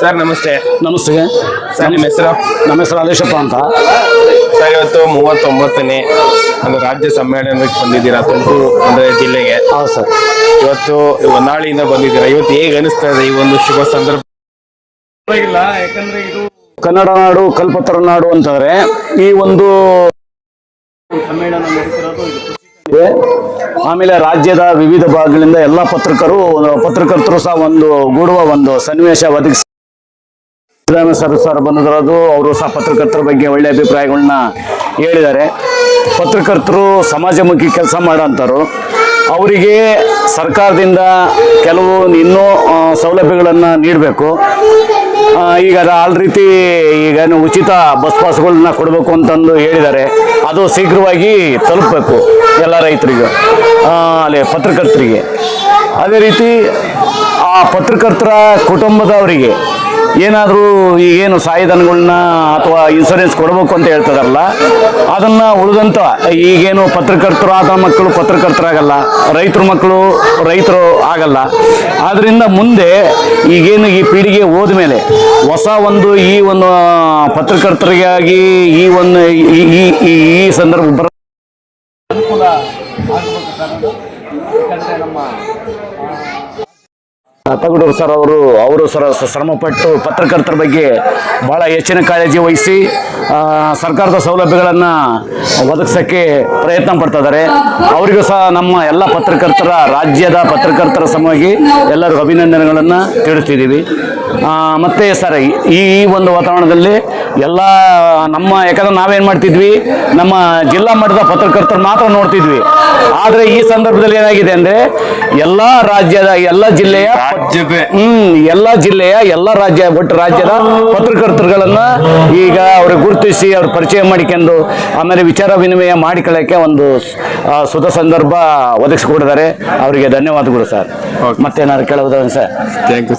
Sir ನಮಸ್ತೆ. ನಮಸ್ತೆ. Sir ನಿಮ್ಮ ಹೆಸರು? ನಮ್ಮ ಹೆಸರು ಅಲೇಶಪ್ಪ ಅಂತ. ಸರ್ ಇವತ್ತು ಮೂವತ್ತೊಂಬತ್ತನೇ ಒಂದು ರಾಜ್ಯ ಸಮ್ಮೇಳನಕ್ಕೆ ಬಂದಿದ್ದೀರಾ? ತುಮಕೂರು ಅಂದರೆ ಜಿಲ್ಲೆಗೆ. ಹೌದು ಸರ್. ಇವತ್ತು ಹೊನ್ನಾಳಿಯಿಂದ ಬಂದಿದ್ದೀರಾ? ಇವತ್ತು ಹೇಗೆ ಅನಿಸ್ತಾ ಇದೆ ಈ ಒಂದು ಶುಭ ಸಂದರ್ಭ? ಇಲ್ಲ ಯಾಕಂದ್ರೆ ಇದು ಕನ್ನಡ ನಾಡು ಕಲ್ಪತರ ನಾಡು ಅಂತಂದ್ರೆ ಈ ಒಂದು ಸಮ್ಮೇಳನ ಇದು. ಆಮೇಲೆ ರಾಜ್ಯದ ವಿವಿಧ ಭಾಗಗಳಿಂದ ಎಲ್ಲ ಪತ್ರಕರು ಪತ್ರಕರ್ತರು ಸಹ ಒಂದು ಗೂಡುವ ಒಂದು ಸನ್ನಿವೇಶ ಒದಗಿಸಿ ಸಿದ್ದರಾಮಯ್ಯ ಸರ್ ಬಂದಿರೋದು, ಅವರು ಸಹ ಪತ್ರಕರ್ತರ ಬಗ್ಗೆ ಒಳ್ಳೆ ಅಭಿಪ್ರಾಯಗಳನ್ನ ಹೇಳಿದ್ದಾರೆ. ಪತ್ರಕರ್ತರು ಸಮಾಜಮುಖಿ ಕೆಲಸ ಮಾಡೋಂಥವ್ರು ಅವರಿಗೆ ಸರ್ಕಾರದಿಂದ ಕೆಲವು ಇನ್ನೂ ಸೌಲಭ್ಯಗಳನ್ನು ನೀಡಬೇಕು. ಈಗ ಆಲ್ ರೀತಿ ಈಗ ಉಚಿತ ಬಸ್ ಪಾಸ್ಗಳನ್ನ ಕೊಡಬೇಕು ಅಂತಂದು ಹೇಳಿದ್ದಾರೆ. ಅದು ಶೀಘ್ರವಾಗಿ ತಲುಪಬೇಕು ಎಲ್ಲ ರೈತರಿಗೂ ಅಲ್ಲಿ ಪತ್ರಕರ್ತರಿಗೆ. ಅದೇ ರೀತಿ ಆ ಪತ್ರಕರ್ತರ ಕುಟುಂಬದವರಿಗೆ ಏನಾದರೂ ಏನು ಸಹಾಯಧನಗಳನ್ನ ಅಥವಾ ಇನ್ಸೂರೆನ್ಸ್ ಕೊಡಬೇಕು ಅಂತ ಹೇಳ್ತದಲ್ಲ ಅದನ್ನು ಉಳಿದಂಥ ಈಗೇನು ಪತ್ರಕರ್ತರು ಆದ ಮಕ್ಕಳು ಪತ್ರಕರ್ತರಾಗಲ್ಲ, ರೈತರ ಮಕ್ಕಳು ರೈತರು ಆಗಲ್ಲ ಆದ್ದರಿಂದ ಮುಂದೆ ಈಗೇನು ಈ ಪೀಳಿಗೆ ಹೋದ ಮೇಲೆ ಹೊಸ ಒಂದು ಈ ಒಂದು ಪತ್ರಕರ್ತರಿಗಾಗಿ ಈ ಒಂದು, ಈ ಸಂದರ್ಭ ಬರ ಅನುಕೂಲ. ನಮ್ಮ ತಗಡೂರು ಸರ್ ಅವರು ಅವರು ಸರ ಶ್ರಮಪಟ್ಟು ಪತ್ರಕರ್ತರ ಬಗ್ಗೆ ಭಾಳ ಹೆಚ್ಚಿನ ಕಾಳಜಿ ವಹಿಸಿ ಸರ್ಕಾರದ ಸೌಲಭ್ಯಗಳನ್ನು ಒದಗಿಸೋಕ್ಕೆ ಪ್ರಯತ್ನ ಪಡ್ತಾ ಇದ್ದಾರೆ. ಅವರಿಗೂ ಸಹ ನಮ್ಮ ಎಲ್ಲ ಪತ್ರಕರ್ತರ, ರಾಜ್ಯದ ಪತ್ರಕರ್ತರ ಸಮವಾಗಿ ಎಲ್ಲರಿಗೂ ಅಭಿನಂದನೆಗಳನ್ನು ತಿಳಿಸ್ತಿದ್ದೀವಿ. ಮತ್ತು ಸರ್ ಈ ಒಂದು ವಾತಾವರಣದಲ್ಲಿ ಎಲ್ಲ ನಮ್ಮ ಯಾಕಂದ್ರೆ ನಾವೇನು ಮಾಡ್ತಿದ್ವಿ, ನಮ್ಮ ಜಿಲ್ಲಾ ಮಟ್ಟದ ಪತ್ರಕರ್ತರು ಮಾತ್ರ ನೋಡ್ತಿದ್ವಿ. ಆದರೆ ಈ ಸಂದರ್ಭದಲ್ಲಿ ಏನಾಗಿದೆ ಅಂದರೆ, ಎಲ್ಲ ರಾಜ್ಯದ, ಎಲ್ಲ ಜಿಲ್ಲೆಯ ರಾಜ್ಯದ ಹ್ಮ್ ಎಲ್ಲ ಜಿಲ್ಲೆಯ ಎಲ್ಲ ರಾಜ್ಯ ಒಟ್ಟು ರಾಜ್ಯದ ಪತ್ರಕರ್ತರುಗಳನ್ನ ಈಗ ಅವ್ರಿಗೆ ಗುರುತಿಸಿ ಅವ್ರ ಪರಿಚಯ ಮಾಡಿಕೊಂಡು ಆಮೇಲೆ ವಿಚಾರ ವಿನಿಮಯ ಮಾಡಿಕೊಳ್ಳಕ್ಕೆ ಒಂದು ಸುತ ಸಂದರ್ಭ ಒದಗಿಸಿಕೊಡಿದ್ದಾರೆ ಅವರಿಗೆ ಧನ್ಯವಾದಗಳು ಸರ್. ಮತ್ತೇನಾದ್ರು ಕೇಳೋದು ಸರ್? Thank you